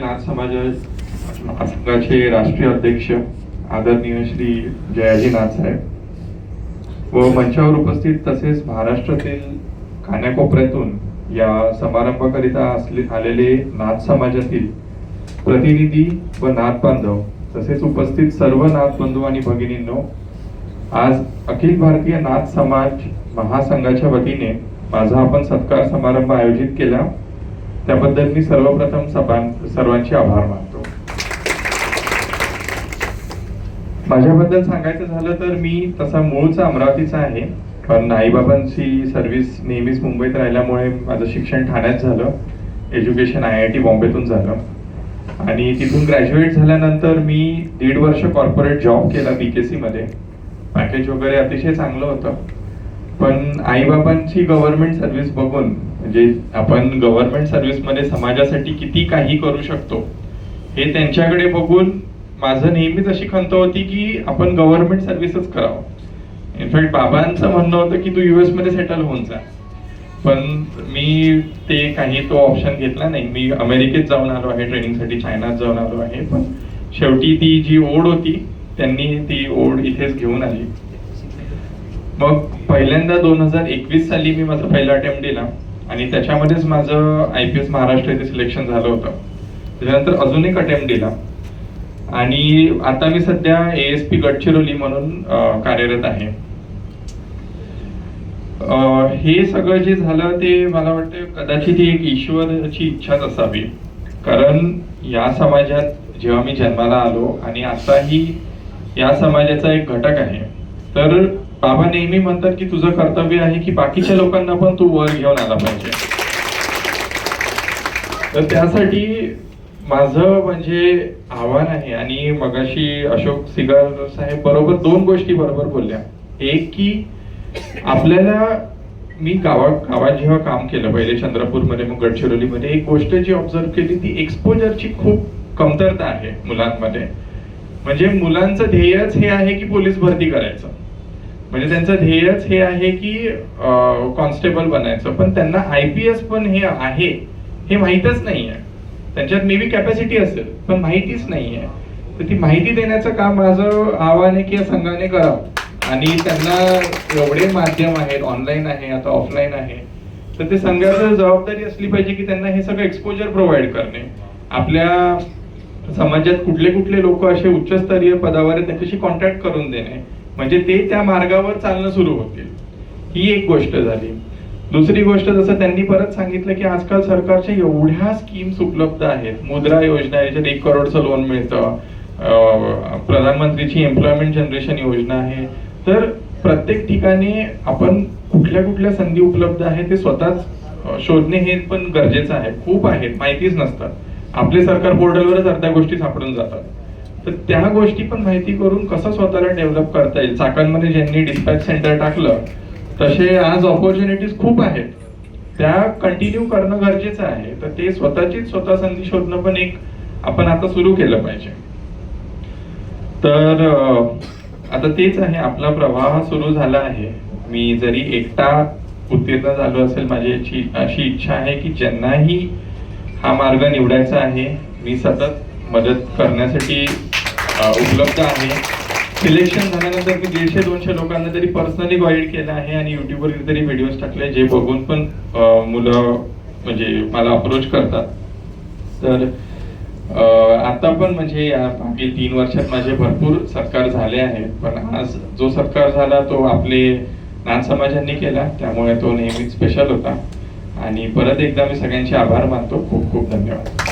नाथ समाज संघाचे राष्ट्रीय अध्यक्ष आदरणीय श्री जयाजी नाथ साहेब. व मंचावर उपस्थित तसेच महाराष्ट्रातील खाण्याकोपऱ्यातून या समारंभाकरिता असले आलेले नाथ समाजातील प्रतिनिधी व नाथ बांधव तसेच उपस्थित सर्व नाथ बंधू आणि भगिनींनो आज अखिल भारतीय नाथ समाज महासंघाच्या वतीने माझा आपण सत्कार समारंभ आयोजित केला. त्याबद्दल मी सर्वप्रथम सभां सर्वांचे आभार मानतो. माझ्याबद्दल सांगायचं झालं तर मी तसा मूळचा अमरावतीचा आहे. कारण आईबाबांची सर्व्हिस नेहमीच मुंबईत राहिल्यामुळे माझं शिक्षण ठाण्यात झालं. एज्युकेशन आय आय टी बॉम्बेतून झालं. आणि तिथून ग्रॅज्युएट झाल्यानंतर मी दीड वर्ष कॉर्पोरेट जॉब केला बी के सीमध्ये पॅकेज वगैरे अतिशय चांगलं होतं. पण आईबाबांची गव्हर्नमेंट सर्व्हिस बघून म्हणजे आपण गव्हर्नमेंट सर्व्हिसमध्ये समाजासाठी किती काही करू शकतो हे त्यांच्याकडे बघून माझं नेहमीच अशी खंत होती की आपण गव्हर्नमेंट सर्व्हिसच करावं. इनफॅक्ट बाबांचं म्हणणं होतं की तू युएसमध्ये सेटल होऊन जा. पण मी ते काही तो ऑप्शन घेतला नाही. मी अमेरिकेत जाऊन आलो आहे ट्रेनिंगसाठी चायनात जाऊन आलो आहे. पण शेवटी ती जी ओढ होती त्यांनी ती ओढ इथेच घेऊन आली. मग पहिल्यांदा दोन हजार एकवीस साली मी माझा पहिला अटेम्प्ट दिला आणि त्याच्यामध्येच माझं आय पी एस महाराष्ट्र इथे सिलेक्शन झालं होतं. त्याच्यानंतर अजून एक अटेम्प्ट दिला. आणि आता मी सध्या ए एस पी गडचिरोली म्हणून कार्यरत आहे. हे सगळं जे झालं ते मला वाटतं कदाचित ही एक ईश्वराची इच्छाच असावी. कारण या समाजात जेव्हा मी जन्माला आलो आणि आताही या समाजाचा एक घटक आहे तर बाबा नेहमी म्हणतात की तुझं कर्तव्य आहे की बाकीच्या लोकांना पण तू वर घेऊन आला पाहिजे. तर त्यासाठी माझं म्हणजे आव्हान आहे आणि मगाशी अशोक सिगार साहेब बरोबर दोन गोष्टी बरोबर बोलल्या. एक की आपल्याला मी गावा गावात जेव्हा काम केलं पहिले चंद्रपूरमध्ये मग गडचिरोलीमध्ये एक गोष्ट जी ऑब्झर्व केली ती एक्सपोजरची खूप कमतरता आहे मुलांमध्ये. म्हणजे मुलांचं ध्येयच हे आहे की पोलीस भरती करायचं. म्हणजे त्यांचं ध्येयच हे आहे की कॉन्स्टेबल बनायचं. पण त्यांना आय पी एस पण हे आहे हे माहीतच नाही आहे त्यांच्यात मे बी कॅपॅसिटी असेल पण माहितीच नाही आहे तर ती माहिती देण्याचं काम माझं आव्हान आहे की संघाने करावं. आणि त्यांना एवढे माध्यम आहेत ऑनलाईन आहे आता ऑफलाईन आहे. तर ते संघाचं जबाबदारी असली पाहिजे की त्यांना हे सगळं एक्सपोजर प्रोव्हाइड करणे. आपल्या समाजात कुठले कुठले लोक असे उच्चस्तरीय पदावर आहेत त्यांच्याशी कॉन्टॅक्ट करून देणे. म्हणजे ते त्या मार्गावर चालणं सुरू होतील. ही एक गोष्ट झाली. दुसरी गोष्ट जसं त्यांनी परत सांगितलं की आजकाल सरकारच्या एवढ्या स्कीम्स उपलब्ध आहेत. मुद्रा योजना याच्यात एक करोडचं लोन मिळतं. प्रधानमंत्रीची एम्प्लॉयमेंट जनरेशन योजना आहे. तर प्रत्येक ठिकाणी आपण कुठल्या कुठल्या संधी उपलब्ध आहे ते स्वतःच शोधणे हे पण गरजेचं आहे. खूप आहेत. माहितीच नसतात. आपले सरकार पोर्टलवरच अर्ध्या गोष्टी सापडून जातात. तर त्या गोष्टी पण माहिती करून कसं स्वतःला डेव्हलप करता येईल? चाकणमध्ये ज्यांनी डिस्पॅच सेंटर टाकलं तसे आज ऑपॉर्च्युनिटीज खूप आहेत. त्या कंटिन्यू करणं गरजेचं आहे. तर ते स्वतःचीच स्वतः संधी शोधणं पण एक आपण आता सुरू केलं पाहिजे. तर आता तेच आहे आपला प्रवाह सुरू झाला आहे. मी जरी एकटा उत्तीर्ण झालो असेल माझी याची अशी इच्छा आहे की ज्यांनाही हा मार्ग निवडायचा आहे मी सतत मदत करण्यासाठी उपलब्ध आहे. सिलेक्शन झाल्यानंतर मी दीडशे दोनशे लोकांना तरी पर्सनली गाईड केलं आहे आणि युट्यूबवर तरी व्हिडिओज टाकले जे बघून पण मुलं म्हणजे मला अप्रोच करतात. तर आता पण म्हणजे या मागील तीन वर्षात माझे भरपूर सत्कार झाले आहेत. पण आज जो सत्कार झाला तो आपले नान समाजांनी केला. त्यामुळे तो नेहमीच स्पेशल होता. आणि परत एकदा मी सगळ्यांचे आभार मानतो. खूप खूप धन्यवाद.